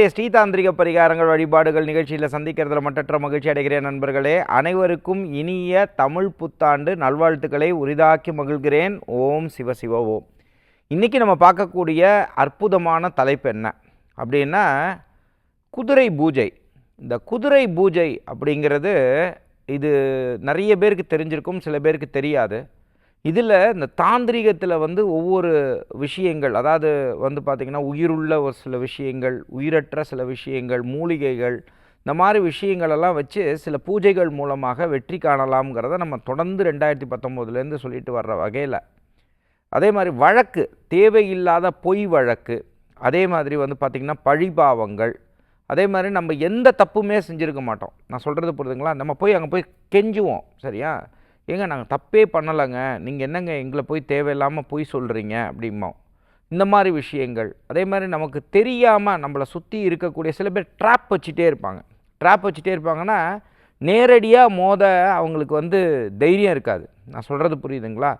இன்றைய ஸ்ரீதாந்திரிக பரிகாரங்கள் வழிபாடுகள் நிகழ்ச்சியில் சந்திக்கிறதுல மட்டற்ற மகிழ்ச்சி அடைகிறேன் நண்பர்களே. அனைவருக்கும் இனிய தமிழ் புத்தாண்டு நல்வாழ்த்துக்களை உரிதாக்கி மகிழ்கிறேன். ஓம் சிவ சிவ ஓம் இன்றைக்கி நம்ம பார்க்கக்கூடிய அற்புதமான தலைப்பு என்ன? அப்படின்னா குதிரை பூஜை. இந்த குதிரை பூஜை அப்படிங்கிறது இது நிறைய பேருக்கு தெரிஞ்சிருக்கும் சில பேருக்கு தெரியாது. இதில் இந்த தாந்திரிகத்தில் வந்து ஒவ்வொரு விஷயங்கள் அதாவது வந்து பார்த்திங்கன்னா உயிருள்ள ஒரு சில விஷயங்கள் உயிரற்ற சில விஷயங்கள் மூலிகைகள் இந்த மாதிரி விஷயங்களெல்லாம் வச்சு சில பூஜைகள் மூலமாக வெற்றி காணலாம்ங்கிறத நம்ம தொடர்ந்து ரெண்டாயிரத்தி பத்தொம்போதுலேருந்து சொல்லிட்டு வர்ற வகையில். அதே மாதிரி வழக்கு தேவையில்லாத பொய் வழக்கு அதே மாதிரி வந்து பார்த்திங்கன்னா பழிபாவங்கள் அதே மாதிரி நம்ம எந்த தப்புமே செஞ்சுருக்க மாட்டோம். நான் சொல்கிறது புரியுதுங்களா நம்ம போய் அங்கே போய் கெஞ்சுவோம் சரியா? ஏங்க நாங்கள் தப்பே பண்ணலைங்க. நீங்கள் என்னங்க எங்களை போய் தேவையில்லாமல் போய் சொல்கிறீங்க அப்படிம்போம் இந்த மாதிரி விஷயங்கள். அதே மாதிரி நமக்கு தெரியாமல் நம்மளை சுற்றி இருக்கக்கூடிய சில பேர் ட்ராப் வச்சுட்டே இருப்பாங்க. ட்ராப் வச்சுட்டே இருப்பாங்கன்னா நேரடியாக மோத அவங்களுக்கு வந்து தைரியம் இருக்காது. நான் சொல்கிறது புரியுதுங்களா?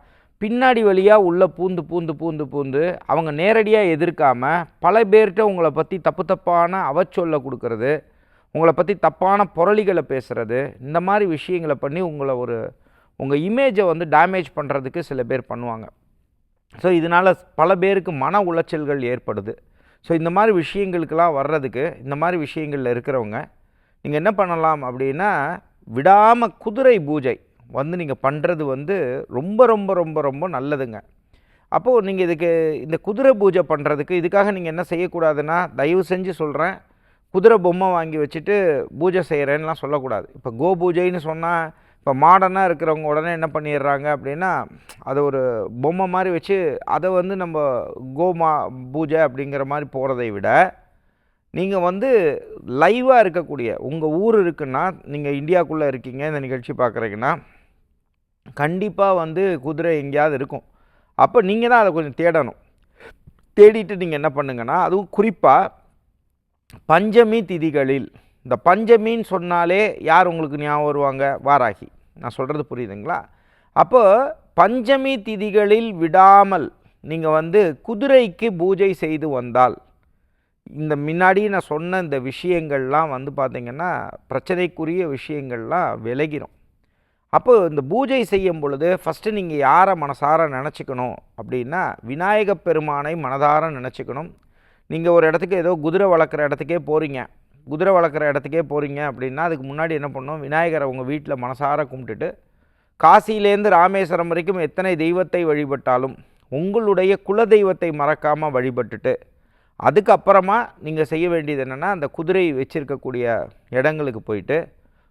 பின்னாடி வழியாக உள்ளே பூந்து பூந்து பூந்து பூந்து அவங்க நேரடியாக எதிர்க்காமல் பல பேர்கிட்ட உங்களை பற்றி தப்பு தப்பான அவச்சொல்லை கொடுக்கறது உங்களை பற்றி தப்பான புரளிகளை பேசுகிறது இந்த மாதிரி விஷயங்களை பண்ணி உங்களை ஒரு உங்கள் இமேஜை வந்து டேமேஜ் பண்ணுறதுக்கு சில பேர் பண்ணுவாங்க. ஸோ இதனால் பல பேருக்கு மன உளைச்சல்கள் ஏற்படுது. ஸோ இந்த மாதிரி விஷயங்களுக்கெல்லாம் வர்றதுக்கு இந்த மாதிரி விஷயங்களில் இருக்கிறவங்க நீங்கள் என்ன பண்ணலாம் அப்படின்னா விடாமல் குதிரை பூஜை வந்து நீங்கள் பண்ணுறது வந்து ரொம்ப ரொம்ப ரொம்ப ரொம்ப நல்லதுங்க. அப்போது நீங்கள் இதுக்கு இந்த குதிரை பூஜை பண்ணுறதுக்கு இதுக்காக நீங்கள் என்ன செய்யக்கூடாதுன்னா தயவு செஞ்சு சொல்கிறேன் குதிரை பொம்மை வாங்கி வச்சுட்டு பூஜை செய்கிறேன்னுலாம் சொல்லக்கூடாது. இப்போ கோ பூஜைன்னு சொன்னால் இப்போ மாடர்னாக இருக்கிறவங்க உடனே என்ன பண்ணிடுறாங்க அப்படின்னா அதை ஒரு பொம்மை மாதிரி வச்சு அதை வந்து நம்ம கோமா பூஜை அப்படிங்கிற மாதிரி போகிறதை விட நீங்கள் வந்து லைவாக இருக்கக்கூடிய உங்கள் ஊர் இருக்குன்னா நீங்கள் இந்தியாவுக்குள்ளே இருக்கீங்க இந்த நிகழ்ச்சி பார்க்குறீங்கன்னா கண்டிப்பாக வந்து குதிரை எங்கேயாவது இருக்கும். அப்போ நீங்கள் தான் அதை கொஞ்சம் தேடணும். தேடிட்டு நீங்கள் என்ன பண்ணுங்கன்னா அதுவும் குறிப்பாக பஞ்சமி திதிகளில் இந்த பஞ்சமின்னு சொன்னாலே யார் உங்களுக்கு ஞாபகம் வருவாங்க? வாராகி. நான் சொல்கிறது புரியுதுங்களா? அப்போது பஞ்சமி திதிகளில் விடாமல் நீங்கள் வந்து குதிரைக்கு பூஜை செய்து வந்தால் இந்த முன்னாடி நான் சொன்ன இந்த விஷயங்கள்லாம் வந்து பார்த்திங்கன்னா பிரச்சனைக்குரிய விஷயங்கள்லாம் விலகிடும் அப்போ இந்த பூஜை செய்யும் பொழுது ஃபஸ்ட்டு நீங்கள் யாரை மனசார நினச்சிக்கணும் அப்படின்னா விநாயக பெருமானை மனதார நினச்சிக்கணும். நீங்கள் ஒரு இடத்துக்கு ஏதோ குதிரை வளர்க்குற இடத்துக்கே போகிறீங்க குதிரை வளர்க்குற இடத்துக்கே போகிறீங்க அப்படின்னா அதுக்கு முன்னாடி என்ன பண்ணணும்? விநாயகரை உங்கள் வீட்டில் மனசார கும்பிட்டுட்டு காசியிலேருந்து ராமேஸ்வரம் வரைக்கும் எத்தனை தெய்வத்தை வழிபட்டாலும் உங்களுடைய குல தெய்வத்தை மறக்காமல் வழிபட்டுட்டு அதுக்கப்புறமா நீங்கள் செய்ய வேண்டியது என்னென்னா அந்த குதிரை வச்சுருக்கக்கூடிய இடங்களுக்கு போயிட்டு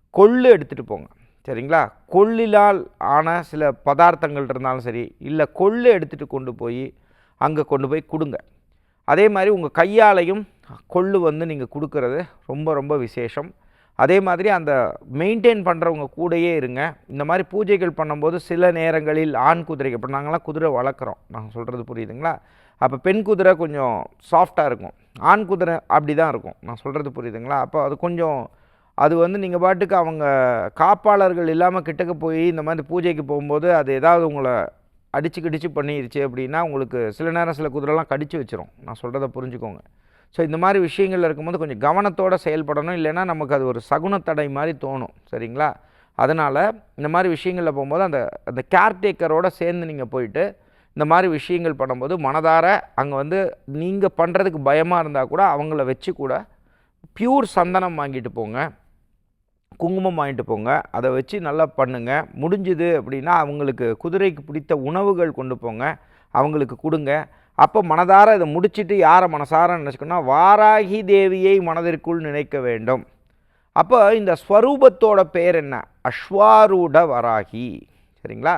கொள்ளு எடுத்துகிட்டு போங்க. சரிங்களா? கொள்ளிலால் ஆன சில பதார்த்தங்கள் இருந்தாலும் சரி இல்லை கொள்ளு எடுத்துகிட்டு கொண்டு போய் அங்கே கொண்டு போய் கொடுங்க. அதே மாதிரி உங்கள் கையாலையும் கொள்ளு வந்து நீங்கள் கொடுக்கறது ரொம்ப ரொம்ப விசேஷம். அதே மாதிரி அந்த மெயின்டைன் பண்ணுறவங்க கூடயே இருங்க. இந்த மாதிரி பூஜைகள் பண்ணும்போது சில நேரங்களில் ஆண் குதிரைக்கு இப்போ நாங்களாம் குதிரை வளர்க்குறோம். நாங்கள் சொல்கிறது புரியுதுங்களா? அப்போ பெண் குதிரை கொஞ்சம் சாஃப்டாக இருக்கும். ஆண் குதிரை அப்படி தான் இருக்கும். நான் சொல்கிறது புரியுதுங்களா? அப்போ அது கொஞ்சம் அது வந்து நீங்கள் பாட்டுக்கு அவங்க காப்பாளர்கள் இல்லாமல் கிட்டக்க போய் இந்த மாதிரி பூஜைக்கு போகும்போது அது ஏதாவது உங்களை அடித்து கிடிச்சு பண்ணிருச்சு அப்படின்னா உங்களுக்கு சில நேரம் சில குதிரைலாம் கடிச்சு வச்சிரும். நான் சொல்கிறத புரிஞ்சுக்கோங்க. ஸோ இந்த மாதிரி விஷயங்கள் இருக்கும்போது கொஞ்சம் கவனத்தோடு செயல்படணும். இல்லைன்னா நமக்கு அது ஒரு சகுனத்தடை மாதிரி தோணும். சரிங்களா? அதனால் இந்த மாதிரி விஷயங்களில் போகும்போது அந்த அந்த கேர்டேக்கரோடு சேர்ந்து நீங்கள் போயிட்டு இந்த மாதிரி விஷயங்கள் பண்ணும்போது மனதார அங்கே வந்து நீங்கள் பண்ணுறதுக்கு பயமாக இருந்தால் கூட அவங்கள வச்சு கூட பியூர் சந்தனம் வாங்கிட்டு போங்க. குங்குமம் வாங்கிட்டு போங்க. அதை வச்சு நல்லா பண்ணுங்கள் முடிஞ்சுது அப்படின்னா அவங்களுக்கு குதிரைக்கு பிடித்த உணவுகள் கொண்டு போங்க. அவங்களுக்கு கொடுங்க. அப்போ மனதார இதை முடிச்சிட்டு யாரை மனசார நினச்சிக்கணும்னா வாராகி தேவியை மனதிற்குள் நினைக்க வேண்டும். அப்போ இந்த ஸ்வரூபத்தோட பேர் என்ன? அஸ்வாரூட வராகி. சரிங்களா?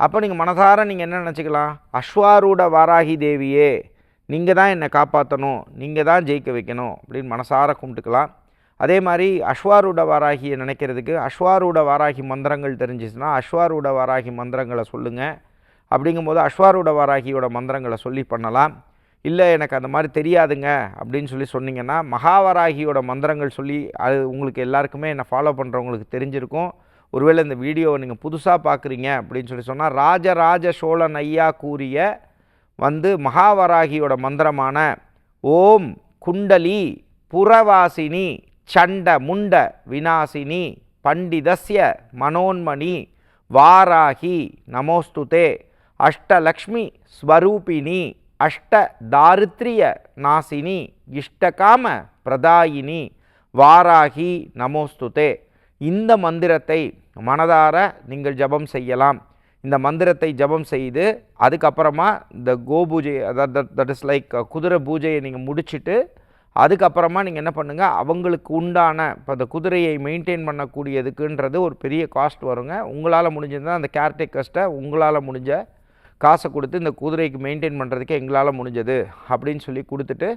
அப்போ நீங்கள் மனசார நீங்கள் என்ன நினச்சிக்கலாம்? அஸ்வாரூட வாராகி தேவியே நீங்கள் தான் என்னை காப்பாற்றணும் நீங்கள் தான் ஜெயிக்க வைக்கணும் அப்படின்னு மனசார கும்பிட்டுக்கலாம். அதே மாதிரி அஸ்வாரூட வாராகியை நினைக்கிறதுக்கு அஸ்வாரூட வாராகி மந்திரங்கள் தெரிஞ்சிச்சுன்னா அஸ்வாரூட வாராகி மந்திரங்களை சொல்லுங்கள் அப்படிங்கும்போது அஸ்வாரூட வாராகியோட மந்திரங்களை சொல்லி பண்ணலாம். இல்லை எனக்கு அந்த மாதிரி தெரியாதுங்க அப்படின்னு சொல்லி சொன்னீங்கன்னா மகாவராகியோட மந்திரங்கள் சொல்லி அது உங்களுக்கு எல்லாருக்குமே என்னை ஃபாலோ பண்ணுறவங்களுக்கு தெரிஞ்சிருக்கும். ஒருவேளை இந்த வீடியோவை நீங்கள் புதுசாக பார்க்குறீங்க அப்படின்னு சொல்லி சொன்னால் ராஜராஜ சோழன் ஐயா கூறிய வந்து மகாவராகியோட மந்திரமான ஓம் குண்டலி புறவாசினி சண்ட முண்ட விநாசினி பண்டிதஸ்ய மனோன்மணி வாராகி நமோஸ்துதே அஷ்டலக்ஷ்மி ஸ்வரூபிணி அஷ்ட தாரித்ரிய நாசினி இஷ்டகாம பிரதாயினி வாராகி நமோஸ்துதே. இந்த மந்திரத்தை மனதார நீங்கள் ஜபம் செய்யலாம். இந்த மந்திரத்தை ஜபம் செய்து அதுக்கப்புறமா இந்த கோபூஜை அதாவது தட் இஸ் லைக் குதிரை பூஜையை நீங்கள் முடிச்சுட்டு அதுக்கப்புறமா நீங்கள் என்ன பண்ணுங்கள் அவங்களுக்கு உண்டான இப்போ அந்த குதிரையை மெயின்டைன் பண்ணக்கூடியதுக்குன்றது ஒரு பெரிய காஸ்ட் வருங்க. உங்களால் முடிஞ்சதுன்னா அந்த கேர்டேக்கர்ஸ்ட்டை உங்களால் முடிஞ்ச காசை கொடுத்து இந்த குதிரைக்கு மெயின்டைன் பண்ணுறதுக்கு எங்களால் முடிஞ்சது அப்படின்னு சொல்லி கொடுத்துட்டு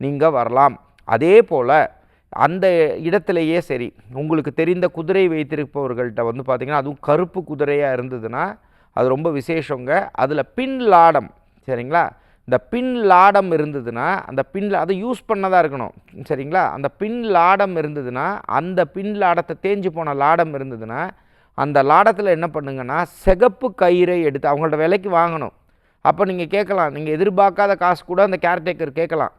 நீங்கள் வரலாம். அதே போல் அந்த இடத்துலையே சரி உங்களுக்கு தெரிந்த குதிரை வைத்திருப்பவர்கள்ட்ட வந்து பார்த்திங்கன்னா அதுவும் கருப்பு குதிரையாக இருந்ததுன்னா அது ரொம்ப விசேஷங்க. அதில் பின் லாடம் சரிங்களா? இந்த பின் லாடம் இருந்ததுன்னா அந்த பின் அதை யூஸ் பண்ணதாக இருக்கணும் சரிங்களா? அந்த பின் லாடம் இருந்ததுன்னா அந்த பின் லாடத்தை தேஞ்சு போன லாடம் இருந்ததுன்னா அந்த லாடத்தில் என்ன பண்ணுங்கன்னா சிகப்பு கயிறை எடுத்து அவங்கள்ட்ட விலைக்கு வாங்கணும். அப்போ நீங்கள் கேட்கலாம் நீங்கள் எதிர்பார்க்காத காசு கூட அந்த கேர்டேக்கர் கேட்கலாம்.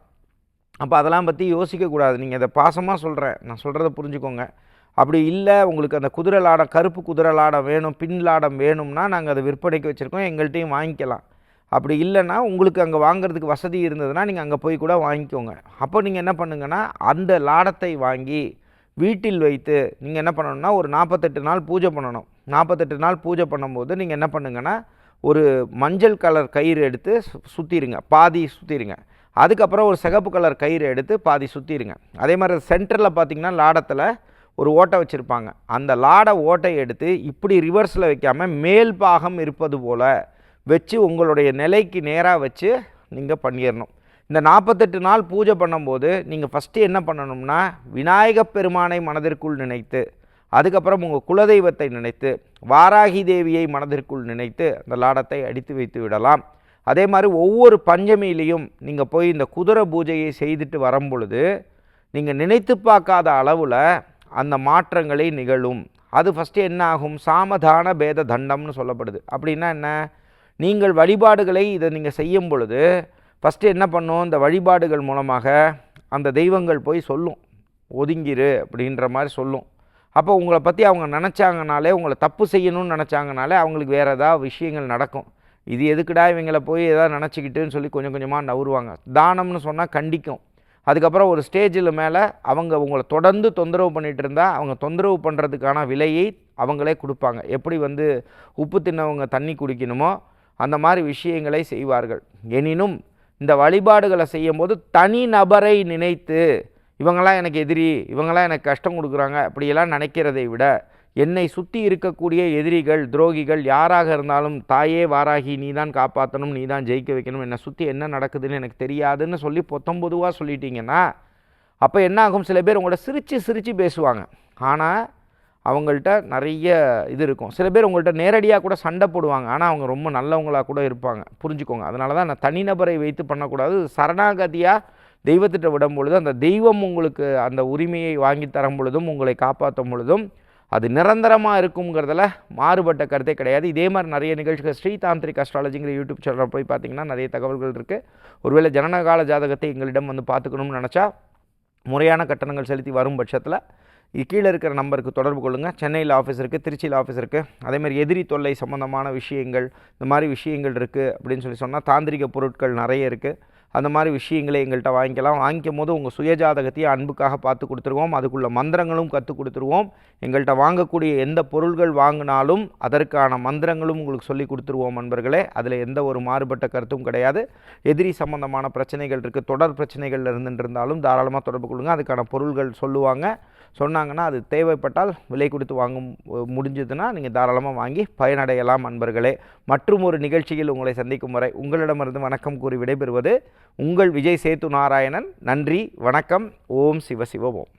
அப்போ அதெல்லாம் பற்றி யோசிக்கக்கூடாது நீங்கள் அதை பாசமாக சொல்கிறேன் நான் சொல்கிறத புரிஞ்சுக்கோங்க. அப்படி இல்லை உங்களுக்கு அந்த குதிரை லாடம் கருப்பு குதிரை லாடம் வேணும் பின் லாடம் வேணும்னா நாங்கள் அதை விற்பனைக்கு வச்சுருக்கோம். எங்கள்கிட்டையும் வாங்கிக்கலாம். அப்படி இல்லைன்னா உங்களுக்கு அங்கே வாங்குறதுக்கு வசதி இருந்ததுன்னா நீங்கள் அங்கே போய் கூட வாங்கிக்கோங்க. அப்போ நீங்கள் என்ன பண்ணுங்கன்னா அந்த லாடத்தை வாங்கி வீட்டில் வைத்து நீங்கள் என்ன பண்ணணும்னா ஒரு நாற்பத்தெட்டு நாள் பூஜை பண்ணணும். நாற்பத்தெட்டு நாள் பூஜை பண்ணும்போது நீங்கள் என்ன பண்ணுங்கன்னா ஒரு மஞ்சள் கலர் கயிறு எடுத்து சு- பாதி சுற்றிடுங்க அதுக்கப்புறம் ஒரு சிகப்பு கலர் கயிறு எடுத்து பாதி சுற்றிடுங்க அதே மாதிரி சென்டரில் பார்த்தீங்கன்னா லாடத்தில் ஒரு ஓட்டை வச்சுருப்பாங்க. அந்த லாட ஓட்டை எடுத்து இப்படி ரிவர்ஸில் வைக்காமல் மேல் பாகம் இருப்பது போல் வச்சு உங்களுடைய நிலைக்கு நேராக வச்சு நீங்கள் பண்ணிடணும் இந்த நாற்பத்தெட்டு நாள் பூஜை பண்ணும்போது நீங்கள் ஃபஸ்ட்டு என்ன பண்ணணும்னா விநாயகப் பெருமானை மனதிற்குள் நினைத்து அதுக்கப்புறம் உங்கள் குலதெய்வத்தை நினைத்து வாராகி தேவியை மனதிற்குள் நினைத்து அந்த லாடத்தை அடித்து வைத்து விடலாம். அதே மாதிரி ஒவ்வொரு பஞ்சமியிலையும் நீங்கள் போய் இந்த குதிரை பூஜையை செய்துட்டு வரும் பொழுது நீங்கள் நினைத்து பார்க்காத அளவில் அந்த மாற்றங்களே நிகழும். அது ஃபஸ்ட்டு என்ன ஆகும்? சாமதான பேத தண்டம்னு சொல்லப்படுது. அப்படின்னா என்ன? நீங்கள் வழிபாடுகளை இதை நீங்கள் செய்யும் பொழுது ஃபஸ்ட்டு என்ன பண்ணும்? இந்த வழிபாடுகள் மூலமாக அந்த தெய்வங்கள் போய் சொல்லும். ஒதுங்கிரு அப்படின்ற மாதிரி சொல்லும். அப்போ உங்களை பற்றி அவங்க நினச்சாங்கனாலே உங்களை தப்பு செய்யணும்னு நினச்சாங்கனாலே அவங்களுக்கு வேறு ஏதாவது விஷயங்கள் நடக்கும். இது எதுக்குடா இவங்களை போய் எதாவது நினச்சிக்கிட்டுன்னு சொல்லி கொஞ்சம் கொஞ்சமாக நவுருவாங்க. தானம்னு சொன்னால் கண்டிக்கும். அதுக்கப்புறம் ஒரு ஸ்டேஜில் மேலே அவங்க உங்களை தொடர்ந்து தொந்தரவு பண்ணிகிட்டு இருந்தால் அவங்க தொந்தரவு பண்ணுறதுக்கான விலையை அவங்களே கொடுப்பாங்க. எப்படி வந்து உப்பு தின்னவங்க தண்ணி குடிக்கணுமோ அந்த மாதிரி விஷயங்களை செய்வார்கள். எனினும் இந்த வழிபாடுகளை செய்யும்போது தனி நபரை நினைத்து இவங்களாம் எனக்கு எதிரி இவங்களாம் எனக்கு கஷ்டம் கொடுக்குறாங்க அப்படியெல்லாம் நினைக்கிறதை விட என்னை சுற்றி இருக்கக்கூடிய எதிரிகள் துரோகிகள் யாராக இருந்தாலும் தாயே வாராகி நீ தான் காப்பாற்றணும் நீ தான் ஜெயிக்க வைக்கணும் என்னை சுற்றி என்ன நடக்குதுன்னு எனக்கு தெரியாதுன்னு சொல்லி பொத்தம்பொதுவாக சொல்லிட்டீங்கன்னா அப்போ என்ன ஆகும்? சில பேர் உங்களோட சிரித்து சிரித்து பேசுவாங்க. ஆனால் அவங்கள்ட்ட நிறைய இது இருக்கும். சில பேர் உங்கள்கிட்ட நேரடியாக கூட சண்டை போடுவாங்க. ஆனால் அவங்க ரொம்ப நல்லவங்களாக கூட இருப்பாங்க. புரிஞ்சுக்கோங்க. அதனால தான் நான் தனிநபரை வைத்து பண்ணக்கூடாது. சரணாகதியாக தெய்வத்திட்ட விடும் பொழுது அந்த தெய்வம் உங்களுக்கு அந்த உரிமையை வாங்கி தரும் பொழுதும் உங்களை காப்பாற்றும் பொழுதும் அது நிரந்தரமாக இருக்குங்கிறதுல மாறுபட்ட கருத்தே கிடையாது. இதே மாதிரி நிறைய நிகழ்ச்சிகள் ஸ்ரீதாந்திரிக் அஸ்ட்ராலஜிங்கிற யூடியூப் சேனலில் போய் பார்த்தீங்கன்னா நிறைய தகவல்கள் இருக்குது ஒருவேளை ஜனனகால ஜாதகத்தை எங்களிடம் வந்து பார்த்துக்கணும்னு நினச்சா முறையான கட்டணங்கள் செலுத்தி வரும் பட்சத்தில் கீழே இருக்கிற நம்பருக்கு தொடர்பு கொள்ளுங்கள் சென்னையில் ஆஃபீஸ் இருக்குது திருச்சியில் ஆஃபீஸ் இருக்குது அதேமாதிரி எதிரி தொல்லை சம்மந்தமான விஷயங்கள் இந்த மாதிரி விஷயங்கள் இருக்குது அப்படின்னு சொல்லி சொன்னால் தாந்திரிக பொருட்கள் நிறைய இருக்குது அந்த மாதிரி விஷயங்களை எங்கள்கிட்ட வாங்கிக்கலாம். வாங்கிக்கும் போது உங்கள் சுயஜாதகத்தையும் அன்புக்காக பார்த்து கொடுத்துருவோம். அதுக்குள்ள மந்திரங்களும் கற்றுக் கொடுத்துருவோம். எங்கள்கிட்ட வாங்கக்கூடிய எந்த பொருள்கள் வாங்கினாலும் அதற்கான மந்திரங்களும் உங்களுக்கு சொல்லி கொடுத்துருவோம் நண்பர்களே. அதில் எந்த ஒரு மாறுபட்ட கருத்தும் கிடையாது. எதிரி சம்பந்தமான பிரச்சனைகள் இருக்குது தொடர் பிரச்சனைகள் இருந்துட்டு இருந்தாலும் தாராளமாக தொடர்பு கொள்ளுங்கள் அதுக்கான பொருள்கள் சொல்லுவாங்க. சொன்னாங்கன்னா அது தேவைப்பட்டால் விலை கொடுத்து வாங்கும் முடிஞ்சதுன்னா நீங்கள் தாராளமாக வாங்கி பயனடையலாம் அன்பர்களே. மற்றும் ஒரு நிகழ்ச்சியில் உங்களை சந்திக்கும் வரை உங்களிடமிருந்து வணக்கம் கூறி விடைபெறுவது உங்கள் விஜய் சேத்து நாராயணன் நன்றி வணக்கம் ஓம் சிவ சிவ ஓம்.